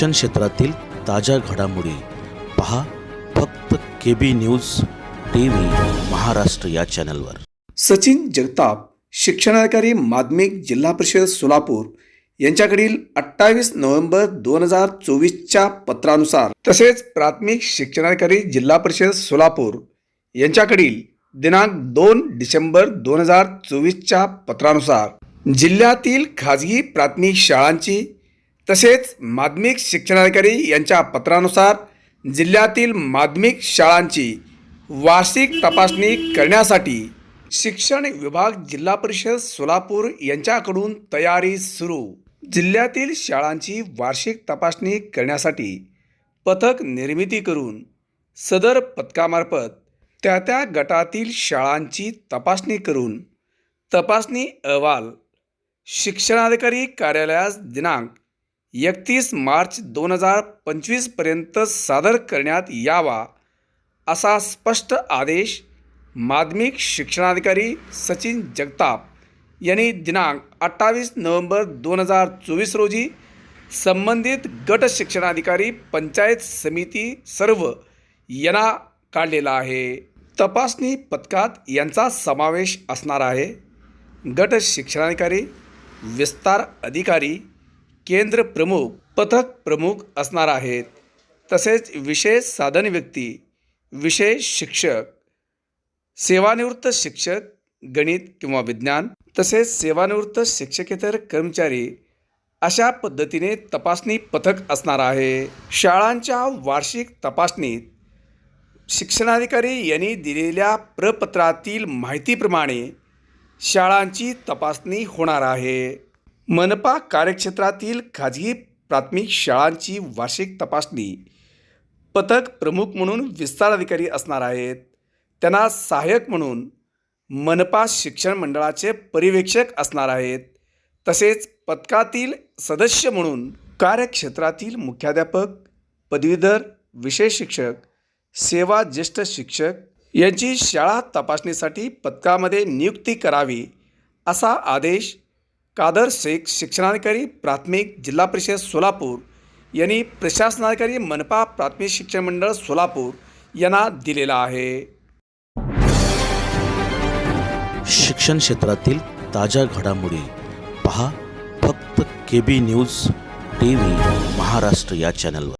शिक्षण क्षेत्रातील ताज्या घडामोडी पहा फक्त K B news T V Maharashtra या चॅनलवर. सचिन जगताप शिक्षणाधिकारी माध्यमिक जिल्हा परिषद सोलापूर यांच्याकडील अठ्ठावीस नोव्हेंबर दोन हजार चोवीसच्या पत्रानुसार. तसेच प्राथमिक शिक्षणाधिकारी जिल्हा परिषद सोलापूर यांच्याकडील दिनांक दोन डिसेंबर दोन हजार चोवीसच्या पत्रानुसार. जिल्ह्यातील खाजगी प्राथमिक शाळांची तसेच माध्यमिक शिक्षणाधिकारी यांच्या पत्रानुसार जिल्ह्यातील माध्यमिक शाळांची वार्षिक तपासणी करण्यासाठी शिक्षण विभाग जिल्हा परिषद सोलापूर यांच्याकडून तयारी सुरू. जिल्ह्यातील शाळांची वार्षिक तपासणी करण्यासाठी पथक निर्मिती करून सदर पथकामार्फत त्या त्या गटातील शाळांची तपासणी करून तपासणी अहवाल शिक्षणाधिकारी कार्यालयास दिनांक एकतीस मार्च दोन हजार पंचवीसपर्यंत सादर करण्यात यावा असा स्पष्ट आदेश माध्यमिक शिक्षणाधिकारी सचिन जगताप यांनी दिनांक अठ्ठावीस नोव्हेंबर दोन हजार चोवीस रोजी संबंधित गट शिक्षणाधिकारी पंचायत समिती सर्व यांना काढलेला आहे. तपासणी पथकात यांचा समावेश असणार आहे. गट शिक्षणाधिकारी विस्तार अधिकारी केंद्र प्रमुख पथक प्रमुख असणार आहेत. तसेच विशेष साधन व्यक्ती विशेष शिक्षक सेवानिवृत्त शिक्षक गणित किंवा विज्ञान तसेच सेवानिवृत्त शिक्षकेतर कर्मचारी अशा पद्धतीने तपासणी पथक असणार आहे. शाळांच्या वार्षिक तपासणीत शिक्षणाधिकारी यांनी दिलेल्या प्रपत्रातील माहितीप्रमाणे शाळांची तपासणी होणार आहे. मनपा कार्यक्षेत्रातील खाजगी प्राथमिक शाळांची वार्षिक तपासणी. पथक प्रमुख म्हणून विस्तार अधिकारी असणार आहेत. त्यांना सहाय्यक म्हणून मनपा शिक्षण मंडळाचे पर्यवेक्षक असणार आहेत. तसेच पथकातील सदस्य म्हणून कार्यक्षेत्रातील मुख्याध्यापक पदवीधर विषय शिक्षक सेवा ज्येष्ठ शिक्षक यांची शाळा तपासणीसाठी पथकामध्ये नियुक्ती करावी असा आदेश कादर शेख शिक्षणाधिकारी प्राथमिक जिल्हा परिषद सोलापूर यांनी प्रशासनाधिकारी मनपा प्राथमिक शिक्षण मंडळ सोलापूर यांना दिलेला आहे. शिक्षण क्षेत्रातील ताज्या घडामोडी पहा फक्त K B news T V Maharashtra या चॅनलवर